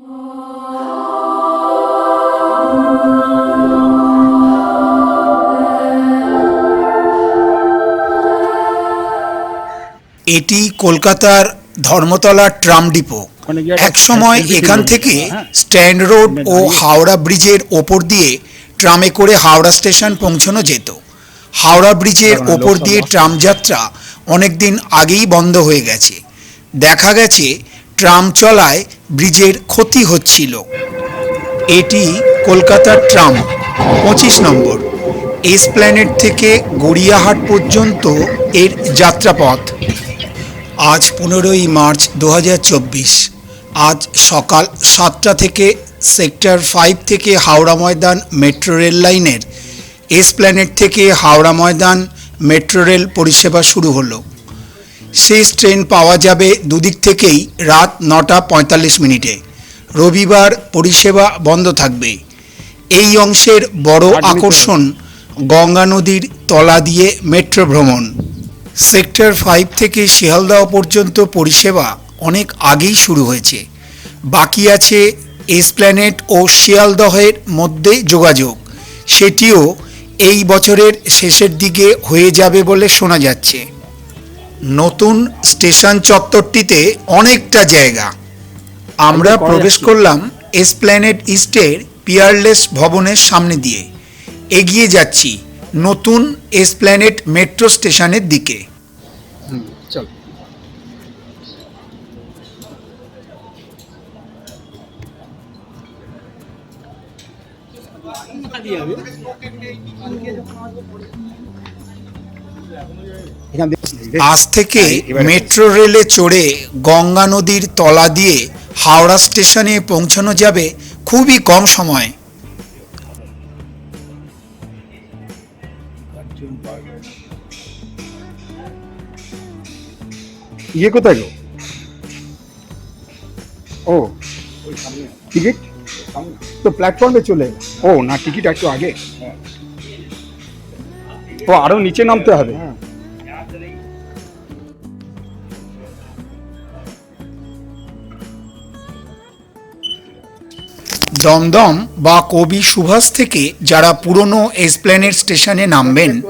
এটি কলকাতার Dharmatala tram depot. এক সময় এখান থেকে স্ট্যান্ড রোড ও হাওড়া ব্রিজের ওপর দিয়ে ট্রামে করে হাওড়া স্টেশন পৌঁছানো যেত। হাওড়া ব্রিজের ওপর দিয়ে ট্রাম যাত্রা অনেক দিন আগেই বন্ধ হয়ে গেছে। দেখা গেছে ট্রাম চলায় ব্রিজের ক্ষতি হচ্ছিল। এটি কলকাতার ট্রাম, পঁচিশ নম্বর। এসপ্ল্যানেড থেকে গড়িয়াহাট পর্যন্ত এর যাত্রাপথ। আজ পনেরোই মার্চ দু হাজার চব্বিশ। আজ সকাল সাতটা থেকে সেক্টর ফাইভ থেকে হাওড়া ময়দান মেট্রো রেল লাইনের এসপ্ল্যানেড থেকে হাওড়া ময়দান মেট্রো রেল পরিষেবা শুরু হলো। শেষ ট্রেন পাওয়া যাবে দুদিক থেকেই রাত নটা পঁয়তাল্লিশ মিনিটে। রবিবার পরিষেবা বন্ধ থাকবে। এই অংশের বড় আকর্ষণ গঙ্গা নদীর তলা দিয়ে মেট্রো ভ্রমণ। সেক্টর ফাইভ থেকে শিয়ালদহ পর্যন্ত পরিষেবা অনেক আগেই শুরু হয়েছে। বাকি আছে এসপ্ল্যানেট ও শিয়ালদহের মধ্যে যোগাযোগ। সেটিও এই বছরের শেষের দিকে হয়ে যাবে বলে শোনা যাচ্ছে। নতুন স্টেশন চত্বরটিতে অনেকটা জায়গা। আমরা প্রবেশ করলাম এসপ্ল্যানেট ইস্টের পিয়ারলেস ভবনের সামনে দিয়ে। এগিয়ে যাচ্ছি নতুন এসপ্ল্যানেট মেট্রো স্টেশনের দিকে। চল। আজ থেকে মেট্রো রেলে চড়ে গঙ্গা নদীর তলা দিয়ে হাওড়া স্টেশনে পৌঁছানো যাবে খুবই কম সময়। ইয়ে কোথায় গো? ও, টিকিট? তো প্ল্যাটফর্মে চলে ও, না, টিকিট একটু আগে? ও আরও নিচে নামতে হবে। দমদম বা কবি সুভাষ থেকে যারা পুরনো এসপ্ল্যানেড স্টেশনে নামবেন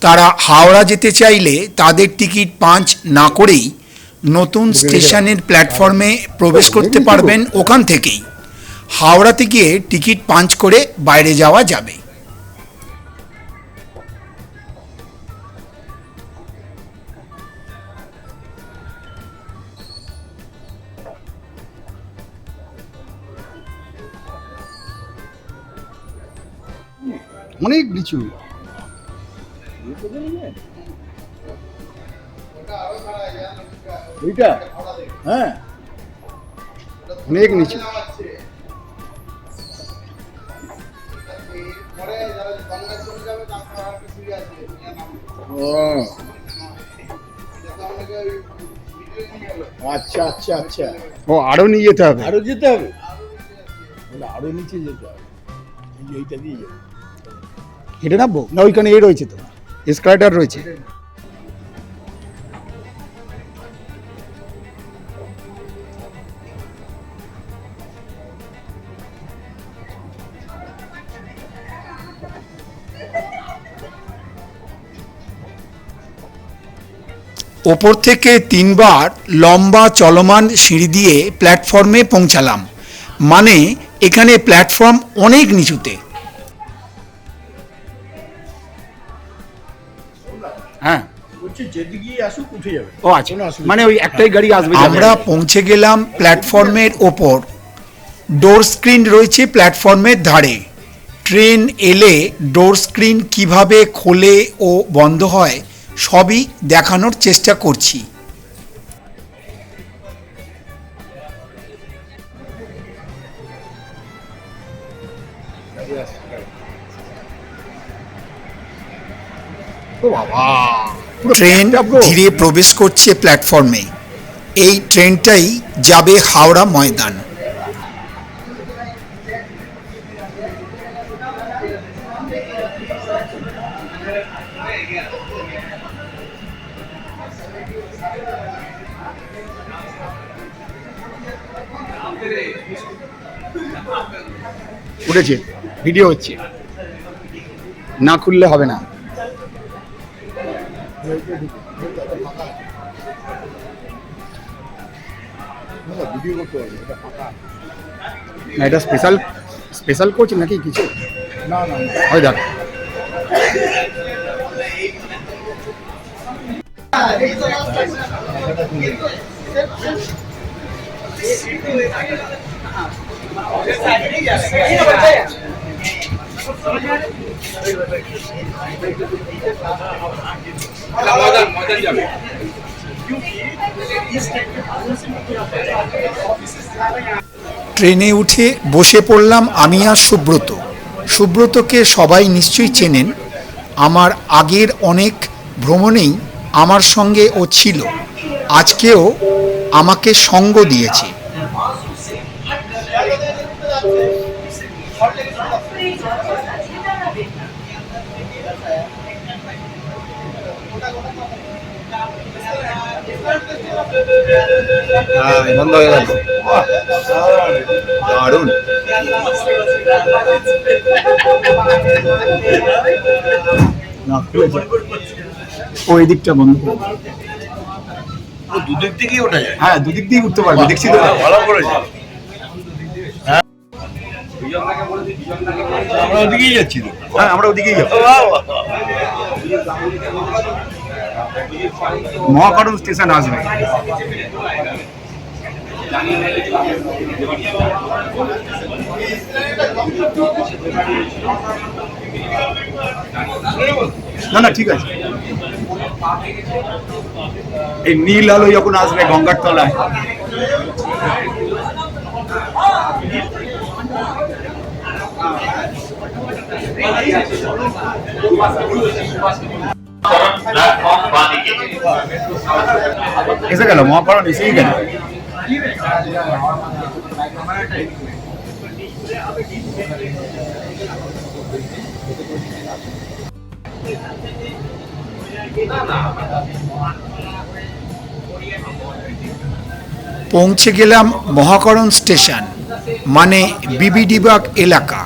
তারা হাওড়া যেতে চাইলে তাদের টিকিট পাঁচ না করেই নতুন স্টেশনের প্ল্যাটফর্মে প্রবেশ করতে পারবেন ওখান থেকেই। হাওড়াতে গিয়ে টিকিট পাঞ্চ করে বাইরে যাওয়া যাবে। অনেক নিচু হ্যাঁ। অনেক নিচু আচ্ছা আচ্ছা আচ্ছা। ও আরও নিয়ে যেতে হবে। আরও যেতে হবে? আরও নিচে যেতে হবে। এইটা দিয়ে যাবে হেঁটে নামবো না, ওইখানে এ রয়েছে তো। এসকালেটার রয়েছে। ওপর থেকে তিনবার লম্বা চলমান সিঁড়ি দিয়ে প্ল্যাটফর্মে পৌঁছালাম। মানে এখানে প্ল্যাটফর্ম অনেক নিচুতে। হ্যাঁ। বলছি যেদিকেই আসুক উঠে যাবে। ও আচ্ছা। মানে ওই একটাই গাড়ি আসবে আমরা পৌঁছে গেলাম প্ল্যাটফর্মের ওপর। ডোর স্ক্রিন রয়েছে প্ল্যাটফর্মের ধারে। ট্রেন এলে ডোর স্ক্রিন কীভাবে খোলে ও বন্ধ হয় সবই দেখানোর চেষ্টা করছি। ট্রেন ধীরে প্রবেশ করছে প্ল্যাটফর্মে। এই ট্রেনটাই যাবে হাওড়া ময়দান। উঠেছে ভিডিও হচ্ছে। না খুললে হবে না। না এটা স্পেশাল স্পেশাল কোচ নাকি কিছু না না না। হয় দেখ ট্রেনে উঠে বসে পড়লাম আমি আর সুব্রত। সুব্রতকে সবাই নিশ্চয়ই চেনেন। আমার আগের অনেক ভ্রমণেই আমার সঙ্গে ও ছিল। আজকেও আমাকে সঙ্গ দিয়েছে। হ্যাঁ বন্ধ হয়ে গেল। দারুণ। না খুলেছে ও এই দিকটা বন্ধ। দুদিক থেকেই ওঠা যায়। হ্যাঁ দুদিক দিয়ে উঠতে পারবে দেখছি তো। ভালো করেছে। হ্যাঁ। আমরা ওদিকেই যাচ্ছি তো। হ্যাঁ আমরা ওদিকেই যাব। মহাকরণ স্টেশন আসবে। না না ঠিক আছে। এই নীল আলো যখন আসবে গঙ্গার তলায়। এসে গেল মহাকরণ এসেই গেল। পৌঁছে গেলাম মহাকরণ স্টেশন মানে বিবিডিবাগ এলাকা।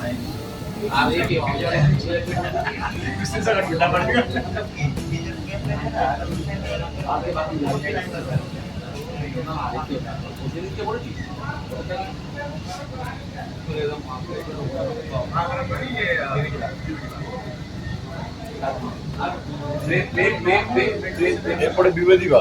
এরপরে বিবেদী বা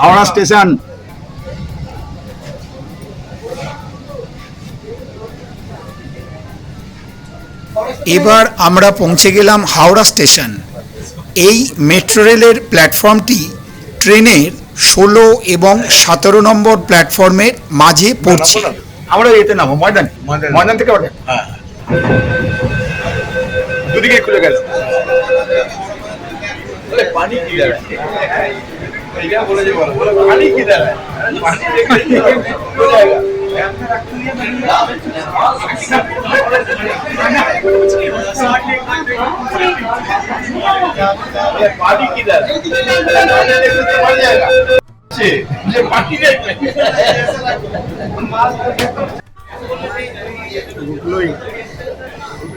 হাওড়া স্টেশন। এবার আমরা পৌঁছে গেলাম হাওড়া স্টেশন। এই মেট্রো রেলের প্ল্যাটফর্মটি ট্রেনের ষোলো এবং সতেরো নম্বর প্ল্যাটফর্মের মাঝে পড়ছে। আমরা এতে নামো ময়দান। ময়দান। থেকে ওঠে। हाँ দুদিকে খুলে গেছে। পানি কি দাঁড়ায়? এটা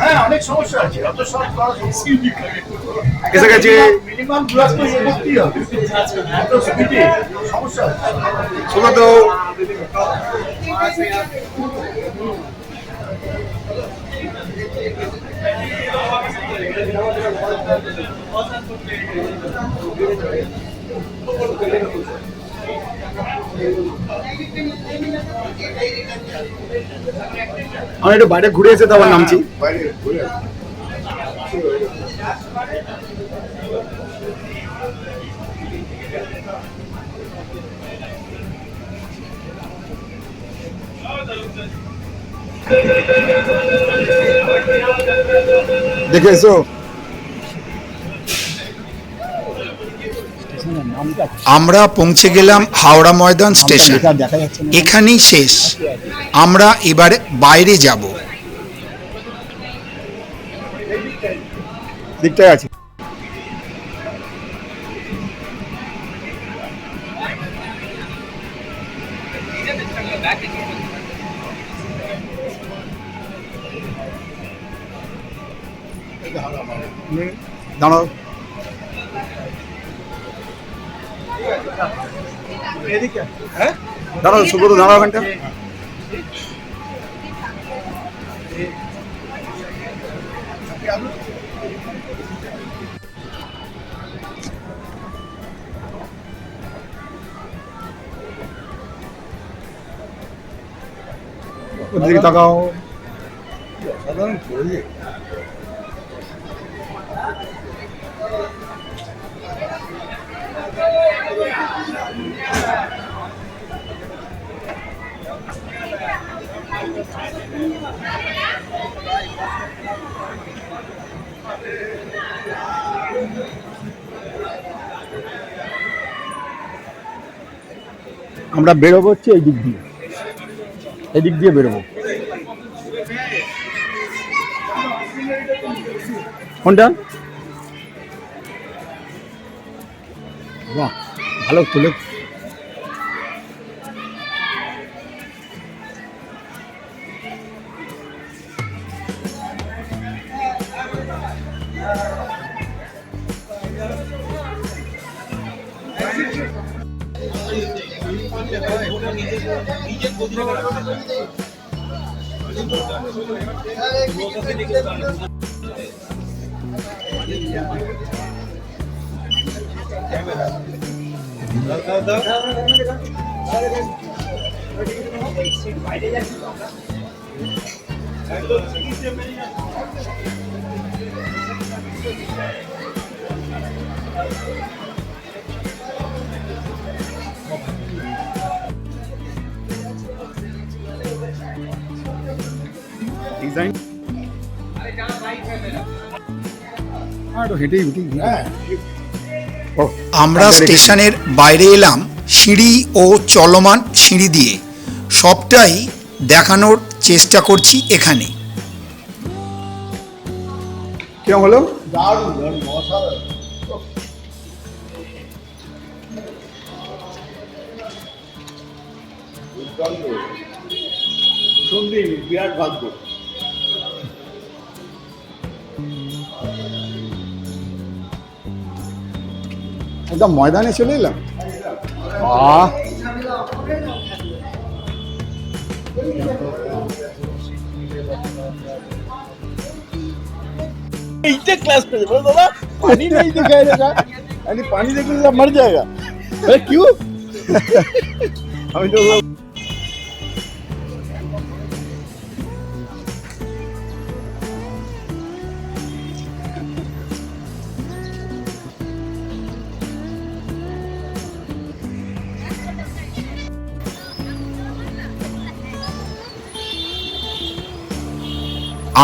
হ্যাঁ অনেক সমস্যা আছে। অত শর্ট করা কেসে গেছে মিনিমাম গ্লাস তো ইয়ে করতেই হবে। এত স্পিডে সমস্যা আছে শোনো তো। আমি একটু বাইরে ঘুরে এসে তারপর নামছি। দেখে এসো। আমরা পৌঁছে গেলাম হাওড়া ময়দান স্টেশন। এখানেই শেষ। আমরা এবারে বাইরে যাব। আছে। দাঁড়াও। দাঁড়াও সুব্রত দাঁড়াও ওখানটা ওদিকে তাকাও। আমরা বেরোবো হচ্ছে এই দিক দিয়ে। এই দিক দিয়ে বেরোবো। কোনটা? বাহ ভালো তুলে। ডিজাইন আর হেঁটেই উঠি ও আমরা স্টেশনের বাইরে এলাম সিঁড়ি ও চলমান সিঁড়ি দিয়ে। সবটাই দেখানোর চেষ্টা করছি এখানে। কেমন হলো? বিরাট ভাগ্য। একদম ময়দানে চলে এলাম আহ ऐसे क्लास पे बोलो दादा पानी नहीं दिखाई देगा यानी पानी देखने से मर जाएगा अरे क्यों আমি তো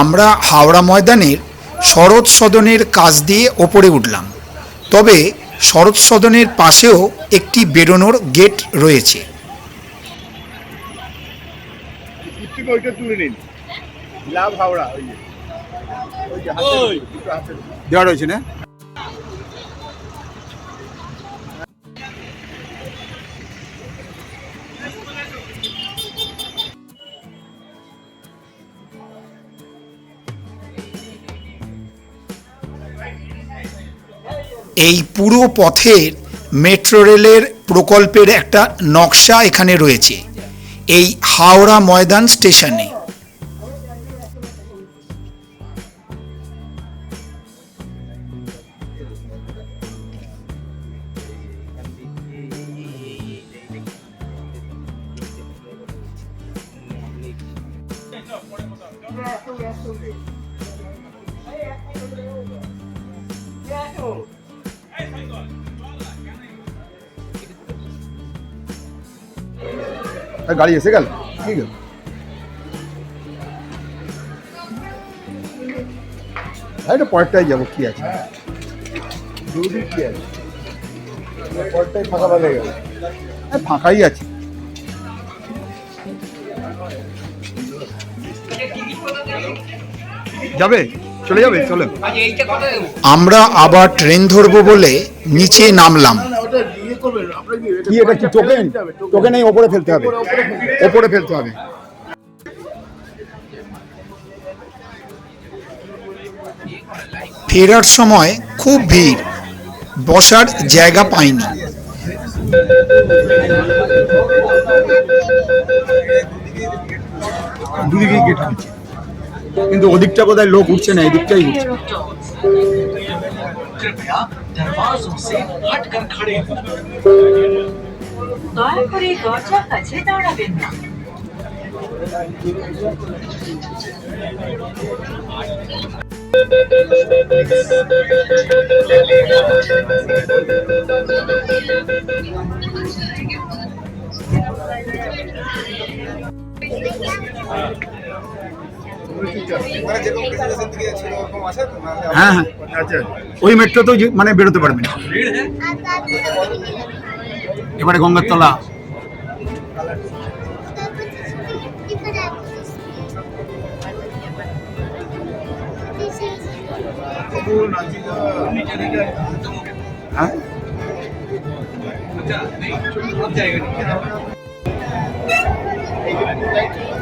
আমরা হাওড়া ময়দানের শরৎ সদনের কাজ দিয়ে ওপরে উঠলাম। তবে শরৎ সদনের পাশেও একটি বেরোনোর গেট রয়েছে। দেওয়া রয়েছে না? এই পুরো পথের মেট্রো রেলের প্রকল্পের একটা নকশা এখানে রয়েছে, এই হাওড়া ময়দান স্টেশনে। আর গাড়ি এসে গেল। ঠিক আছে। হ্যাঁ এটা পরেরটাই যাব কি আছে? কি আছে? পরটাই ফাঁকা ফাঁকা গেল হ্যাঁ ফাঁকাই আছে। যাবে? চলে যাবে? চলে। আমরা আবার ট্রেন ধরবো বলে নিচে নামলাম। করবেন? কি এটা কি টোকেন টোকেন এই ওপরে ফেলতে হবে। ওপরে ফেলতে হবে। ফেরার সময় খুব ভিড়। বসার জায়গা পাইনি। দুদিকে কিন্তু ওদিকটা বোধহয় লোক উঠছে না এদিকটাই উঠছে। আচ্ছা, दरवाजों से हटकर खड़े हों দয়া করে দরজার কাছে দাঁড়াবেন না হ্যাঁ হ্যাঁ। আচ্ছা ওই মেট্রোতেও মানে বেরোতে পারবেন। এবারে গঙ্গার তলা হ্যাঁ। পানি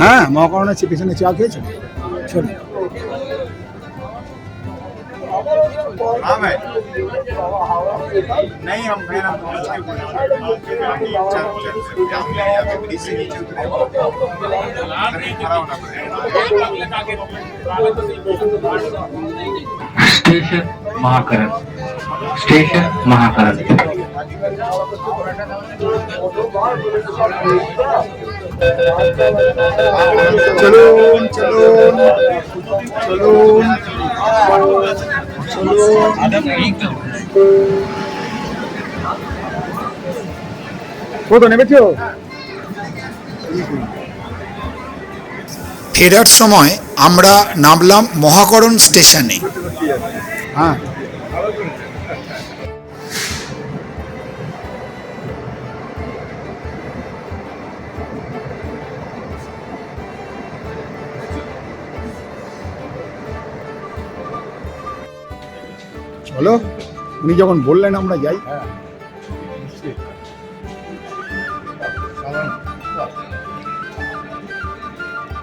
হ্যাঁ হ্যাঁ মহাকরণের চে- চা খেয়েছেন চলো मैं नहीं हम फिर हम पहुँच के स्टेशन महाकरण। स्टेशन महाकरण। चलो चलो चलो। কত নেমেছো? ফেরার সময় আমরা নামলাম মহাকরণ স্টেশনে। হ্যাঁ। চলো উনি যখন বললেন আমরা যাই।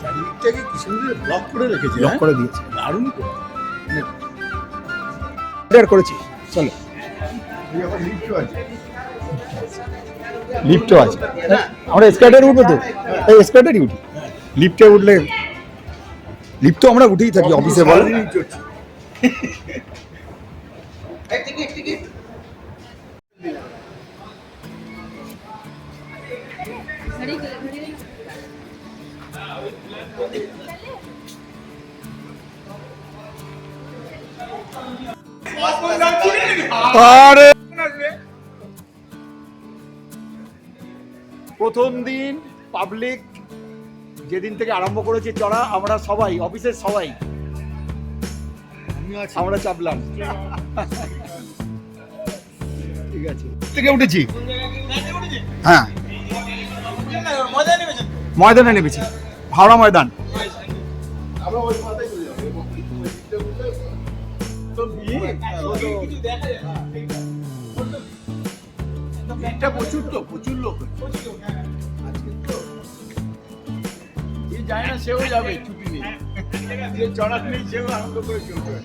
চারিদিকটাকে কি সুন্দর ব্লক করে রেখেছে লক হ্যাঁ? করে দিয়েছে। দারুণ তো করেছি। চলো। লিফটও আছে। আমরা স্কার্টারে উঠবো তো? এই স্কার্টারই উঠি। লিফটে উঠলে লিফট তো আমরা উঠেই থাকি অফিসে বলো। আরে! প্রথম দিন পাবলিক যেদিন থেকে আরম্ভ করেছে চড়া আমরা সবাই অফিসের সবাই। আমরা চাপলাম। ঠিক আছে। থেকে উঠেছি? হ্যাঁ। ময়দানে নেমেছি। হাওড়া ময়দান ভিড়টা প্রচুর তো প্রচুর লোক আজকে তো যে যায় না সেও যাবে ছুটি নেই যে চড়া নেই সেও আনন্দ করে চলবে।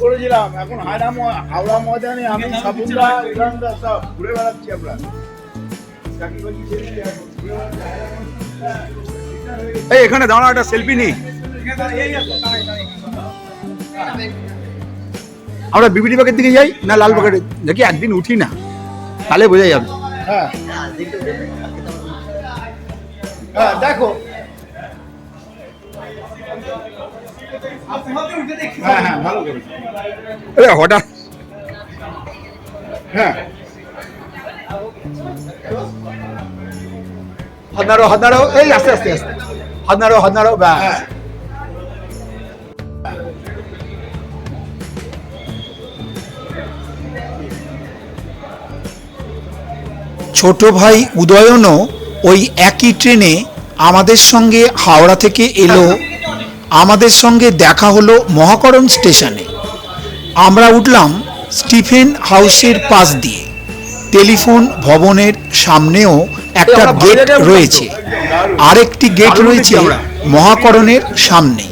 করেছিলাম। এখন হাওড়া হাওড়া ময়দানে আমি সাবুনদা সব ঘুরে বেড়াচ্ছি আমরা। ঘুরে বেড়াচ্ছি। এই এখানে দাঁড়া একটা সেলফি নেই। আমরা বিবিডি বাগের দিকে যাই না লালবাগের দেখি একদিন উঠি না তাহলে বোঝা যাবে। হ্যাঁ। হ্যাঁ দেখো। হ্যাঁ হ্যাঁ ভালো হঠাৎ। হ্যাঁ। হাত নাড়ো হাত নাড়ো এই আস্তে আস্তে আস্তে। হাত নাড়ো হাত নাড়ো ব্যাস। হ্যাঁ। ছোট ভাই উদয়নও ওই একই ট্রেনে আমাদের সঙ্গে হাওড়া থেকে এলো। আমাদের সঙ্গে দেখা হলো মহাকরণ স্টেশনে। আমরা উঠলাম স্টিফেন হাউসের পাশ দিয়ে। টেলিফোন ভবনের সামনেও একটা গেট। রয়েছে। আরেকটি গেট রয়েছে মহাকরণের সামনে।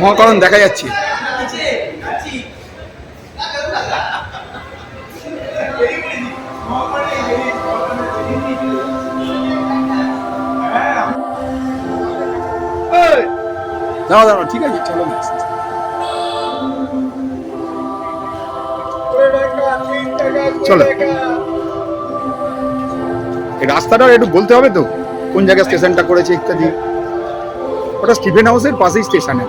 মহাকরণ দেখা যাচ্ছে। দাঁড়াও দাঁড়াও, ঠিক আছে, চলো চলো। রাস্তাটা একটু বলতে হবে তো, কোন জায়গায় স্টেশনটা করেছে ইত্যাদি। ওটা স্টিফেন হাউসের পাশেই স্টেশনে।